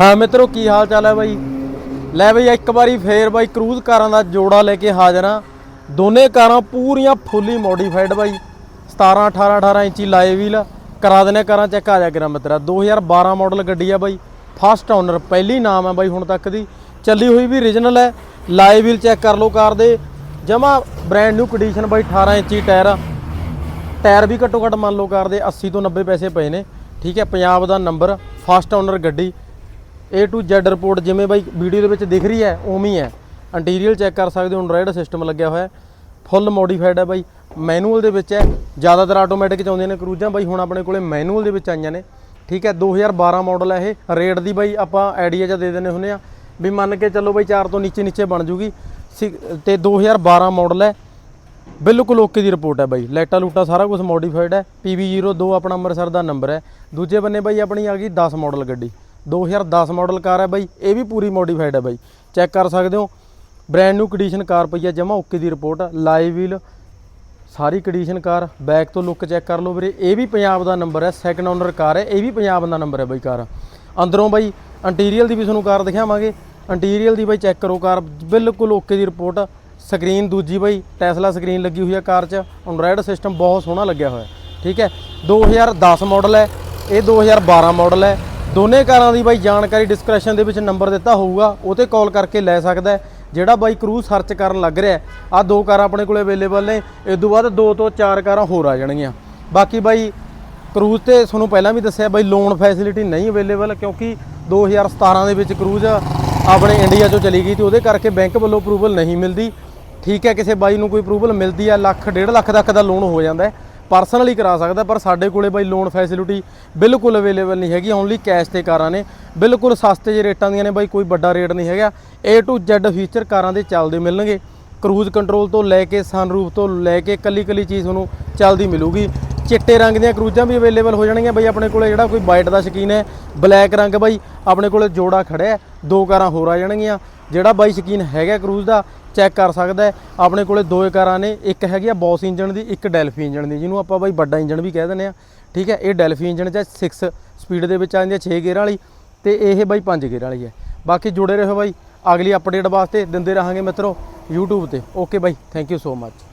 ਹਾਂ ਮਿੱਤਰੋ, ਕੀ ਹਾਲ ਚਾਲ ਹੈ ਬਾਈ? ਲੈ ਬਈ, ਇੱਕ ਵਾਰੀ ਫੇਰ ਬਾਈ ਕਰੂਜ਼ ਕਾਰਾਂ ਦਾ ਜੋੜਾ ਲੈ ਕੇ ਹਾਜ਼ਰ ਹਾਂ। ਦੋਨੇ ਕਾਰਾਂ ਪੂਰੀਆਂ ਫੁੱਲੀ ਮੋਡੀਫਾਈਡ ਬਾਈ। 17 18 18 ਇੰਚੀ ਲਾਏ ਵੀਲ ਕਰਾ ਦਿੰਨੇ ਕਾਰਾਂ ਚੈੱਕ ਆ ਜਾ ਕਰਾਂ ਮਿੱਤਰਾ। 2012 ਮਾਡਲ ਗੱਡੀ ਆ ਬਾਈ। ਫਸਟ ਓਨਰ ਪਹਿਲੀ ਨਾਮ ਹੈ ਬਾਈ ਹੁਣ ਤੱਕ ਦੀ। ਚੱਲੀ ਹੋਈ ਵੀ ਰੀਜਨਲ ਹੈ। ਲਾਏ ਵੀਲ ਚੈੱਕ ਕਰ ਲਓ ਕਾਰ ਦੇ। ਜਮਾ ਬ੍ਰਾਂਡ ਨਿਊ ਕੰਡੀਸ਼ਨ ਬਾਈ 18 ਇੰਚੀ ਟਾਇਰ ਟਾਇਰ ਵੀ ਘੱਟੋ ਘੱਟ ਮੰਨ ਲਓ ਕਾਰ ਦੇ 80 ਤੋਂ 90 ਪੈਸੇ ਪਏ ਨੇ। ਠੀਕ ਹੈ, ਪੰਜਾਬ ਦਾ ਨੰਬਰ ਫਸਟ ਓਨਰ ਗੱਡੀ। A to Z ਰਿਪੋਰਟ ਜਿਵੇਂ ਬਾਈ ਵੀਡੀਓ ਦੇ ਵਿੱਚ ਦਿਖ ਰਹੀ ਹੈ, ਉਵੇਂ ਹੀ ਹੈ। ਇੰਟੀਰੀਅਰ ਚੈੱਕ ਕਰ ਸਕਦੇ ਹੋ ਐਂਡਰੋਇਡ ਸਿਸਟਮ ਲੱਗਿਆ ਹੋਇਆ ਫੁੱਲ ਮੋਡੀਫਾਈਡ ਹੈ ਬਾਈ। ਮੈਨੂਅਲ ਦੇ ਵਿੱਚ ਹੈ। ਜ਼ਿਆਦਾਤਰ ਆਟੋਮੈਟਿਕ ਚ ਆਉਂਦੀਆਂ ਨੇ ਕਰੂਜ਼ਾਂ। ਬਾਈ ਹੁਣ ਆਪਣੇ ਕੋਲੇ ਮੈਨੂਅਲ ਦੇ ਵਿੱਚ ਆਈਆਂ ਨੇ। ਠੀਕ ਹੈ 2012 ਮਾਡਲ ਹੈ ਇਹ। ਰੇਟ ਦੀ ਬਾਈ ਆਪਾਂ ਆਈਡੀਆ ਜਾਂ ਦੇ ਦਿੰਦੇ ਹੁੰਦੇ ਆ ਵੀ ਮੰਨ ਕੇ ਚੱਲੋ ਬਾਈ 4 ਤੋਂ ਨੀਚੇ ਨੀਚੇ ਬਣ ਜੂਗੀ। ਸਿ- ਤੇ 2012 ਮਾਡਲ ਹੈ। ਬਿਲਕੁਲ ਓਕੇ ਦੀ ਰਿਪੋਰਟ ਹੈ ਬਾਈ। ਲਾਈਟਾਂ ਲੂਟਾਂ ਸਾਰਾ ਕੁਝ ਮੋਡੀਫਾਈਡ ਹੈ। PV02 ਆਪਣਾ ਅੰਮ੍ਰਿਤਸਰ ਦਾ ਨੰਬਰ ਹੈ। ਦੂਜੇ ਬੰਨੇ ਬਾਈ ਆਪਣੀ ਆ ਗਈ 10 ਮਾਡਲ ਗੱਡੀ। 2010 ਮਾਡਲ ਕਾਰ ਹੈ ਬਾਈ, ਇਹ ਵੀ ਪੂਰੀ ਮੋਡੀਫਾਈਡ ਹੈ ਬਾਈ। ਚੈੱਕ ਕਰ ਸਕਦੇ ਹੋ। ਬ੍ਰੈਂਡ ਨਿਊ ਕੰਡੀਸ਼ਨ ਕਾਰ ਪਈ ਹੈ ਜਮਾ, ਓਕੇ ਦੀ ਰਿਪੋਰਟ ਲਾਈਵ ਵੀਲ ਸਾਰੀ ਕੰਡੀਸ਼ਨ ਕਾਰ ਬੈਕ ਤੋਂ ਲੁੱਕ ਚੈੱਕ ਕਰ ਲਓ ਵੀਰੇ। ਇਹ ਵੀ ਪੰਜਾਬ ਦਾ ਨੰਬਰ ਹੈ ਸੈਕੰਡ ਓਨਰ ਕਾਰ ਹੈ, ਇਹ ਵੀ ਪੰਜਾਬ ਦਾ ਨੰਬਰ ਹੈ ਬਾਈ ਕਾਰ। ਅੰਦਰੋਂ ਬਾਈ ਇੰਟੀਰੀਅਲ ਦੀ ਵੀ ਤੁਹਾਨੂੰ ਕਾਰ ਦਿਖਾਵਾਂਗੇ। ਇੰਟੀਰੀਅਲ ਦੀ ਬਾਈ ਚੈੱਕ ਕਰੋ ਕਾਰ, ਬਿਲਕੁਲ ਓਕੇ ਦੀ ਰਿਪੋਰਟ ਸਕਰੀਨ ਦੂਜੀ ਬਾਈ ਟੈਸਲਾ ਸਕਰੀਨ ਲੱਗੀ ਹੋਈ ਹੈ ਕਾਰ 'ਚ। ਐਂਡਰੋਇਡ ਸਿਸਟਮ ਬਹੁਤ ਸੋਹਣਾ ਲੱਗਿਆ ਹੋਇਆ। ਹੈ। ਠੀਕ ਹੈ 2010 ਮਾਡਲ ਹੈ, ਇਹ 2012 ਮਾਡਲ ਹੈ। ਦੋਨੇ ਕਾਰਾਂ ਦੀ ਬਾਈ ਜਾਣਕਾਰੀ ਡਿਸਕ੍ਰਿਪਸ਼ਨ ਦੇ ਵਿੱਚ ਨੰਬਰ ਦਿੱਤਾ ਹੋਊਗਾ ਉਹ ਤੇ ਕਾਲ ਕਰਕੇ ਲੈ ਸਕਦਾ ਜਿਹੜਾ ਬਾਈ ਕਰੂਜ਼ ਸਰਚ ਕਰਨ ਲੱਗ ਰਿਹਾ ਆ ਦੋ ਕਾਰਾਂ ਆਪਣੇ ਕੋਲੇ ਅਵੇਲੇਬਲ ਨੇ, ਇਸ ਤੋਂ ਬਾਅਦ ਦੋ ਤੋਂ ਚਾਰ ਕਾਰਾਂ ਹੋਰ ਆ ਜਾਣਗੀਆਂ। ਬਾਕੀ ਬਾਈ ਕਰੂਜ਼ ਤੇ ਤੁਹਾਨੂੰ ਪਹਿਲਾਂ ਵੀ ਦੱਸਿਆ ਬਾਈ ਲੋਨ ਫੈਸਿਲਿਟੀ ਨਹੀਂ ਅਵੇਲੇਬਲ ਕਿਉਂਕਿ 2017 ਦੇ ਵਿੱਚ ਕਰੂਜ਼ ਆਪਣੇ ਇੰਡੀਆ ਚੋਂ ਚਲੀ ਗਈ ਤੇ ਉਹਦੇ ਕਰਕੇ ਬੈਂਕ ਵੱਲੋਂ ਅਪਰੂਵਲ ਨਹੀਂ ਮਿਲਦੀ। ਠੀਕ ਹੈ, ਕਿਸੇ ਬਾਈ ਨੂੰ ਕੋਈ ਅਪਰੂਵਲ ਮਿਲਦੀ ਹੈ, ਲੱਖ, ਡੇਢ ਲੱਖ ਤੱਕ ਦਾ ਲੋਨ ਹੋ ਜਾਂਦਾ ਹੈ। ਪਰਸਨਲੀ ਕਰਾ ਸਕਦਾ, ਪਰ ਸਾਡੇ ਕੋਲੇ ਬਾਈ ਲੋਨ ਫੈਸਿਲਿਟੀ ਬਿਲਕੁਲ ਅਵੇਲੇਬਲ ਨਹੀਂ ਹੈਗੀ ਓਨਲੀ ਕੈਸ਼ ਤੇ ਕਾਰਾਂ ਨੇ। ਬਿਲਕੁਲ ਸਸਤੇ ਜਿਹੇ ਰੇਟਾਂ ਦੀਆਂ ਨੇ ਬਾਈ, ਕੋਈ ਵੱਡਾ ਰੇਟ ਨਹੀਂ ਹੈਗਾ। A to Z ਫੀਚਰ ਕਾਰਾਂ ਦੇ ਚੱਲਦੇ ਮਿਲਣਗੇ। ਕਰੂਜ਼ ਕੰਟਰੋਲ ਤੋਂ ਲੈ ਕੇ ਸਨਰੂਫ ਤੋਂ ਲੈ ਕੇ ਕੱਲੀ ਕੱਲੀ ਚੀਜ਼ ਤੁਹਾਨੂੰ ਚੱਲਦੀ ਮਿਲੂਗੀ। ਚਿੱਟੇ ਰੰਗ ਦੀਆਂ ਕਰੂਜ਼ਾਂ ਵੀ ਅਵੇਲੇਬਲ ਹੋ ਜਾਣਗੀਆਂ ਬਈ, ਆਪਣੇ ਕੋਲੇ ਜਿਹੜਾ ਕੋਈ ਵਾਈਟ ਦਾ ਸ਼ਕੀਨ ਹੈ ਬਲੈਕ ਰੰਗ ਬਾਈ, ਆਪਣੇ ਕੋਲੇ ਜੋੜਾ ਖੜਿਆ ਦੋ ਕਾਰਾਂ ਹੋਰ ਆ ਜਾਣਗੀਆਂ। ਜਿਹੜਾ ਬਾਈ ਸ਼ਕੀਨ ਹੈਗਾ ਕਰੂਜ਼ ਦਾ, ਚੈੱਕ ਕਰ ਸਕਦਾ ਆਪਣੇ ਕੋਲੇ ਦੋ ਕਾਰਾਂ ਨੇ, ਇੱਕ ਹੈਗੀ ਆ ਬੌਸ ਇੰਜਨ ਦੀ, ਇੱਕ ਡੈਲਫੀ ਇੰਜਨ ਦੀ, ਜਿਹਨੂੰ ਆਪਾਂ ਬਾਈ ਵੱਡਾ ਇੰਜਨ ਵੀ ਕਹਿ ਦਿੰਦੇ ਆ ਠੀਕ ਹੈ, ਇਹ ਡੈਲਫੀ ਇੰਜਨ ਚ 6 ਸਪੀਡ ਦੇ ਵਿੱਚ ਆ ਜਾਂਦੀ ਹੈ 6 ਗੇਅਰ ਵਾਲੀ ਤੇ ਇਹ ਬਾਈ 5 ਗੇਅਰ ਵਾਲੀ ਹੈ। ਬਾਕੀ ਜੁੜੇ ਰਹੋ ਬਾਈ, ਅਗਲੀ ਅਪਡੇਟ ਵਾਸਤੇ ਦਿੰਦੇ ਰਹਾਂਗੇ ਮਿੱਤਰੋ YouTube ਤੇ। Okay bye thank you so much